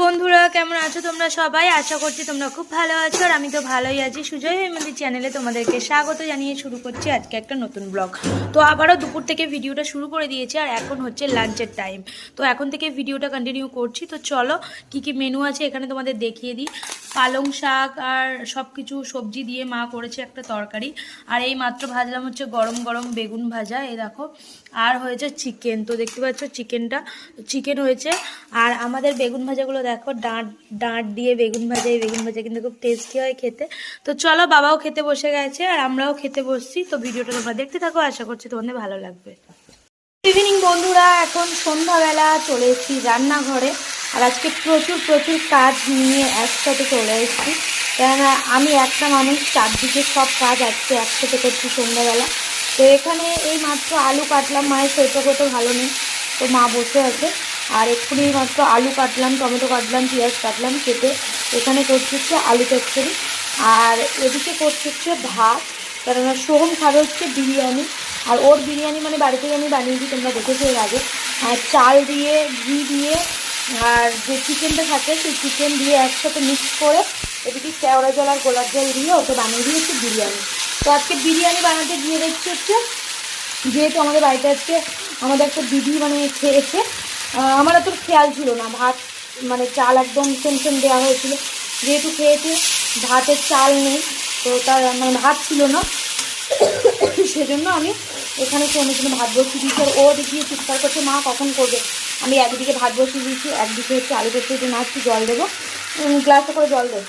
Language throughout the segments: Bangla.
বন্ধুরা, কেমন আছো তোমরা সবাই? আশা করছি তোমরা খুব ভালো আছো আর আমি তো ভালোই আছি। সুজয় হেমন্দি চ্যানেলে তোমাদেরকে স্বাগত জানিয়ে শুরু করছি আজকে একটা নতুন ব্লগ তো আবারও দুপুর থেকে ভিডিওটা শুরু করে দিয়েছি আর এখন হচ্ছে লাঞ্চের টাইম তো এখন থেকে ভিডিওটা কন্টিনিউ করছি। তো চলো, কি কি মেনু আছে এখানে তোমাদের দেখিয়ে দিই। পালং শাক আর সব কিছু সবজি দিয়ে মা করেছে একটা তরকারি। আর এই মাত্র ভাজলাম হচ্ছে গরম গরম বেগুন ভাজা, এই দেখো। আর হয়েছে চিকেন তো দেখতে পাচ্ছ চিকেনটা চিকেন হয়েছে। আর আমাদের বেগুন ভাজাগুলো দেখো ডাঁট ডাঁট দিয়ে বেগুন ভাজা বেগুন ভাজা কিন্তু খুব টেস্টি হয় খেতে। তো চলো বাবাও খেতে বসে গেছে আর আমরাও খেতে বসছি। তো ভিডিওটা তোমরা দেখতে থাকো, আশা করছি তোমাদের ভালো লাগবে। ইভিনিং বন্ধুরা, এখন সন্ধ্যাবেলা চলে এসেছি রান্নাঘরে। আর আজকে প্রচুর প্রচুর কাজ নিয়ে একসাথে চলে এসেছি। কেননা আমি একটা মানুষ, চারদিকে সব কাজ আজকে একসাথে করছি সন্ধ্যাবেলা। তো এখানে এই মাত্র আলু কাটলাম, মায়ের শরীরটা কত ভালো নেই। তো মা বসে আছে। আর এক্ষুনি মাত্র আলু কাটলাম, টমেটো কাটলাম, পেঁয়াজ কাটলাম, কেটে এখানে করছি হচ্ছে আলু চচ্চড়ি আর এদিকে করছি হচ্ছে ভাত, কেননা সোহম খাবে হচ্ছে বিরিয়ানি। আর ওর বিরিয়ানি মানে বাড়িতেই আমি বানিয়ে দিই, তোমরা দেখেছ এর আগে। আর চাল দিয়ে, ঘি দিয়ে, আর যে চিকেনটা থাকে, সেই চিকেন দিয়ে একসাথে মিক্স করে এদিকে কেওড়া জল আর গোলাপ জল দিয়ে ওকে বানিয়ে দিয়েছি বিরিয়ানি। তো আজকে বিরিয়ানি বানাতে গিয়ে দেখছি হচ্ছে, যেহেতু আমাদের বাড়িতে আজকে আমাদের একটা দিদি মানে খেয়েছে আমার এত খেয়াল ছিল না। ভাত মানে চাল একদম সেম দেওয়া হয়েছিল। যেহেতু খেয়েছে, ভাতের চাল নেই, তো তার মানে ভাত ছিল না। সেজন্য আমি এখানে কোনো জন্য ভাত বসিয়ে দিয়েছি। আর ও দেখিয়ে চিৎকার করছে, মা, কখন করবে? আমি একদিকে ভাত বসিয়ে দিয়েছি, একদিকে হচ্ছে আলু পেঁচে একটু নাচছি জল দেবো। গ্লাসে করে জল দেবো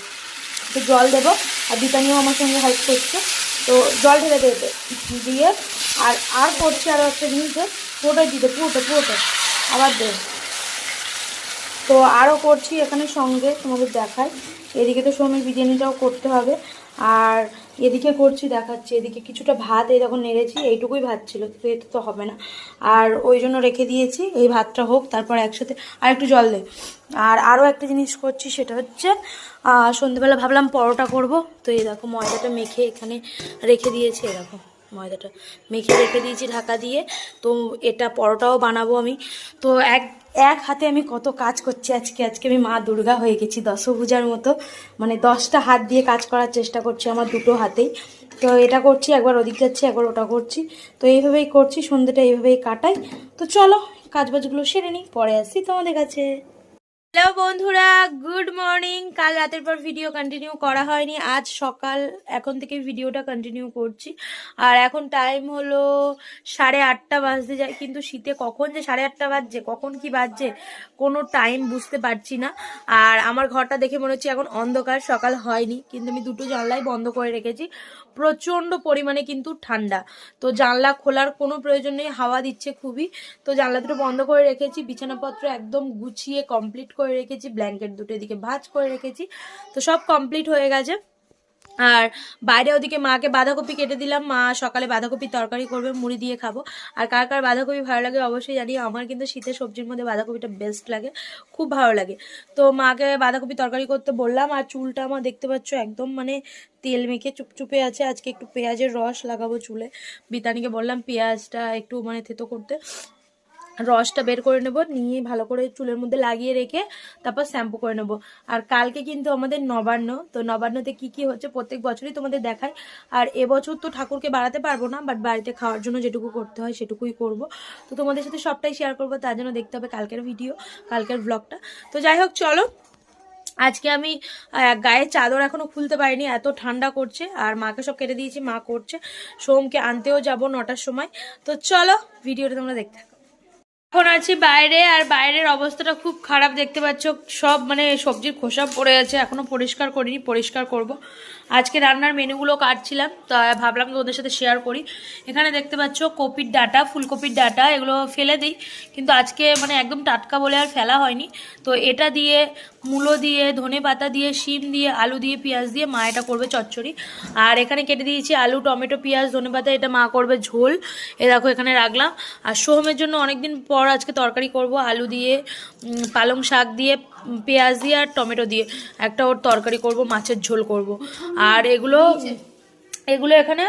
তো জল দেবো। আর দীপানিও আমার সঙ্গে হেল্প করছে। তো জল ঢেলে দেবে দিয়ে আর আর করছে আরও একটা জিনিস পুরোটাই দিতে পুরোটা পুরোটা আবার দে। তো আরও করছি এখানে সঙ্গে, তোমাদের দেখাই। এদিকে তো সময় বিরিয়ানিটাও করতে হবে। আর এদিকে করছি, দেখাচ্ছি। এদিকে কিছুটা ভাত, এই যখন নেড়েছি, এইটুকুই ভাত ছিল। তো এটা তো হবে না। আর ওই জন্য রেখে দিয়েছি, এই ভাতটা হোক, তারপর একসাথে আর একটু জল দে। আর আরও একটা জিনিস করছি, সেটা হচ্ছে সন্ধেবেলা ভাবলাম পরোটা করব। তো এই দেখো, ময়দাটা মেখে এখানে রেখে দিয়েছি এরকম ময়দাটা। মেখে রেখে দিয়েছি ঢাকা দিয়ে। তো এটা পরোটাও বানাবো আমি। তো এক এক হাতে আমি কত কাজ করছি আজকে। আজকে আমি মা দুর্গা হয়ে গেছি দশভূজার মতো। মানে দশটা হাত দিয়ে কাজ করার চেষ্টা করছি আমার দুটো হাতেই। তো এটা করছি, একবার ওদিক যাচ্ছি, একবার ওটা করছি। তো এইভাবেই করছি, সন্ধ্যেটা এইভাবেই কাটাই। তো চলো, কাজবাজগুলো সেরে নিই, পরে আসছি তোমাদের কাছে। হ্যালো বন্ধুরা, গুড মর্নিং। কাল রাতের পর ভিডিও কন্টিনিউ করা হয়নি। আজ সকাল, এখন থেকে ভিডিওটা কন্টিনিউ করছি। আর এখন টাইম হলো সাড়ে আটটা বাজতে যায়, কিন্তু শীতে কখন যে সাড়ে আটটা বাজছে, কখন কি বাজছে, কোনো টাইম বুঝতে পারছি না। আর আমার ঘরটা দেখে মনে হচ্ছে এখন অন্ধকার, সকাল হয়নি। কিন্তু আমি দুটো জানলাই বন্ধ করে রেখেছি। প্রচণ্ড পরিমাণে কিন্তু ঠান্ডা। তো জানলা খোলার কোনো প্রয়োজন নেই, হাওয়া দিচ্ছে খুবই। তো জানলা দুটো বন্ধ করে রেখেছি, বিছানাপত্র একদম গুছিয়ে কমপ্লিট রেখেছি ব্ল্যাঙ্কেট দুটো এদিকে ভাঁজ করে রেখেছি। তো সব কমপ্লিট হয়ে গেছে। আর বাইরে ওদিকে মাকে বাঁধাকপি কেটে দিলাম। মা সকালে বাঁধাকপি তরকারি করবে, মুড়ি দিয়ে খাব। আর কার কার বাঁধাকপি ভালো লাগে অবশ্যই জানি আমার কিন্তু শীতের সবজির মধ্যে বাঁধাকপিটা বেস্ট লাগে, খুব ভালো লাগে। তো মাকে বাঁধাকপি তরকারি করতে বললাম, আর চুলটা আমার দেখতে পাচ্ছ একদম মানে তেল মেখে চুপচুপে আছে। আজকে একটু পেঁয়াজের রস লাগাবো চুলে। বিতানিকে বললাম, পেঁয়াজটা একটু মানে থেতো করতে। রসটা বের করে নেব, নিয়ে ভালো করে চুলের মধ্যে লাগিয়ে রেখে তারপর শ্যাম্পু করে নেব। আর কালকে কিন্তু আমাদের নবান্ন, তো নবান্নতে কি কি হচ্ছে প্রত্যেক বছরই তোমাদের দেখায় আর এবছর তো ঠাকুরকে বাড়াতে পারব না বাট বাড়িতে খাওয়ার জন্য যেটুকু করতে হয় সেটুকুই করব। তো তোমাদের সাথে সবটাই শেয়ার করব, তার জন্য দেখতে হবে কালকের ভিডিও কালকের ব্লগটা তো যাই হোক, চলো। আজকে আমি গায়ের চাদর এখনও খুলতে পারিনি, এত ঠান্ডা করছে, আর মাকে সব কেটে দিয়েছি, মা করছে। সোমকে আনতেও যাব নটার সময়। তো চলো ভিডিওটা তোমরা দেখতে এখন আছি বাইরে আর বাইরের অবস্থাটা খুব খারাপ দেখতে পাচ্ছ। সব মানে সবজির খোসা পড়ে আছে, এখনও পরিষ্কার করিনি, পরিষ্কার করব। আজকে রান্নার মেনুগুলো কাটছিলাম, তা ভাবলাম ওদের সাথে শেয়ার করি। এখানে দেখতে পাচ্ছ কপির ডাটা, ফুলকপির ডাটা, এগুলো ফেলে দিই। কিন্তু আজকে মানে একদম টাটকা বলে আর ফেলা হয়নি। তো এটা দিয়ে মূলো দিয়ে, ধনে পাতা দিয়ে, শিম দিয়ে, আলু দিয়ে, পেঁয়াজ দিয়ে, মা এটা করবে চচ্চড়ি। আর এখানে কেটে দিয়েছি আলু, টমেটো, পেঁয়াজ, ধনে পাতা, এটা মা করবে ঝোল। এ দেখো, এখানে রাখলাম। আর সোহমের জন্য অনেকদিন পর আজকে তরকারি করব, আলু দিয়ে পালং শাক দিয়ে, পেঁয়াজ দিয়ে আর টমেটো দিয়ে। একটা ওর তরকারি করব, মাছের ঝোল করব। আর এগুলো এগুলো এখানে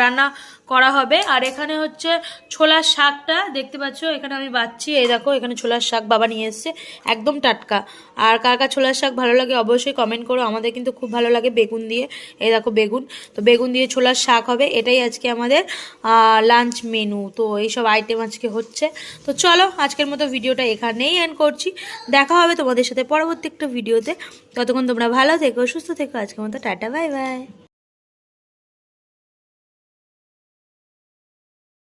রান্না করা হবে। আর এখানে হচ্ছে ছোলার শাকটা, দেখতে পাচ্ছ? এখানে আমি বাচ্ছি। এই দেখো, এখানে ছোলার শাক বাবা নিয়ে এসছে। একদম টাটকা। আর কার কার ছোলার শাক ভালো লাগে অবশ্যই কমেন্ট করো। আমাদের কিন্তু খুব ভালো লাগে বেগুন দিয়ে। এই দেখো, বেগুন। তো বেগুন দিয়ে ছোলার শাক হবে। এটাই আজকে আমাদের লাঞ্চ মেনু তো এইসব আইটেম আজকে হচ্ছে। তো চলো, আজকের মতো ভিডিওটা এখানেই এন্ড করছি। দেখা হবে তোমাদের সাথে পরবর্তী একটা ভিডিওতে ততক্ষণ তোমরা ভালো থেকো, সুস্থ থেকো। আজকের মতো টাটা বাই বাই